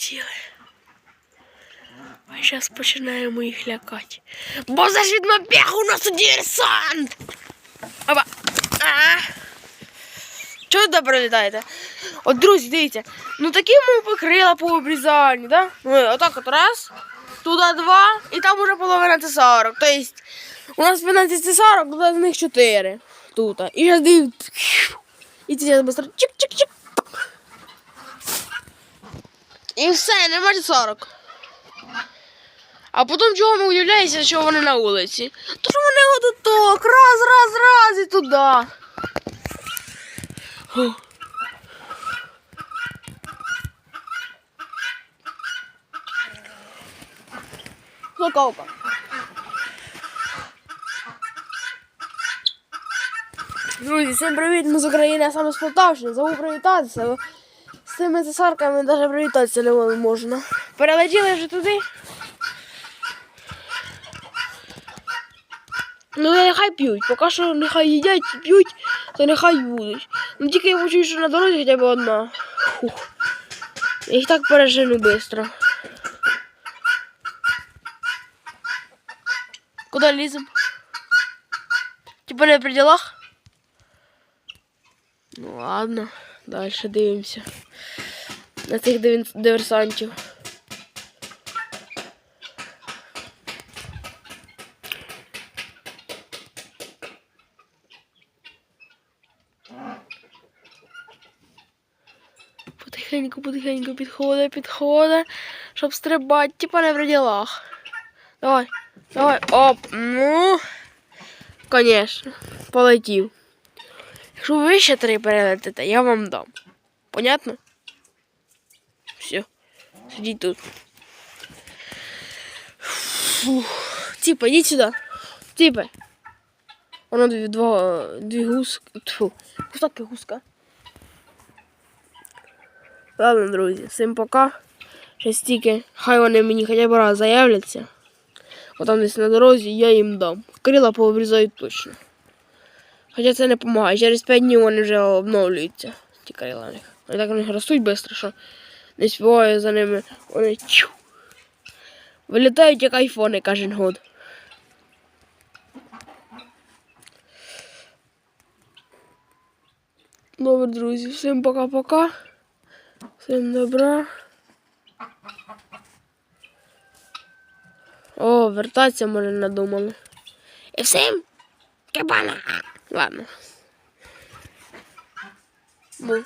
полетіли. Ми зараз починаємо їх лякати. Бо за від у нас диверсант! Опа! А! Чого добре літаєте? От, друзі, дивіться, ну такі ми покрила по обрізанню, да? Ми отак от раз, туди два, і там уже половина це 40. Тобто у нас 15 це 40, з них 4. Тут. І зараз дивіться. І ці быстро чик-чик-чик. І все, нема 40. А потім чого ми удивляємося, що вони на вулиці? То вони от так, раз, раз, раз і туди. Фу. Друзі, всім привіт, ми з України, а саме з Полтавщини. Забув привітатися. З цими цесарками навіть привітатися не можна. Перелетіли вже туди. Ну нехай п'ють. Поки що нехай їдять п'ють, то нехай будуть. Ну тільки я почую, що на дорозі хоча б одна. Фух. Їх так пережену швидко. Куди лізем? Типа не при ділах? Ну ладно, далі дивимося. На цих диверсантів. Потихеньку, потихеньку підходить, підходить, щоб стрибати, типа не при ділах. Давай, давай, оп, ну, конечно, полетів. Якщо ви ще три перелетите, я вам дам. Понятно? Все. Сидіть тут. Фух. Типа, йдіть сюди. Типа. Воно дві, два, дві гуски. Тьфу. Кусаки гуска. Ладно, друзі, всім пока. Ще стільки. Хай вони мені хоча б раз заявляться. Бо там десь на дорозі я їм дам. Крила пообрізають точно. Хоча це не допомагає. Через 5 днів вони вже обновлюються. Ті крила в. Вони так в них ростуть швидко, що не співає за ними. Вони чу. Вилітають як айфони кожен год. Добре, друзі, всім пока-пока. Всім добра. О, вертатися може надумали. І всім кабана. Ладно. Бу.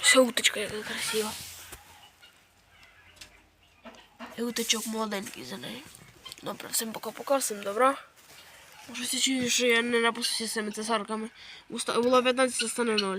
Все, уточка яка красива. І уточок молоденький за нею. Добре, всім пока-пока, всім добра. Може, всі що я не напустився з цими цесарками. Була 15, стане 0.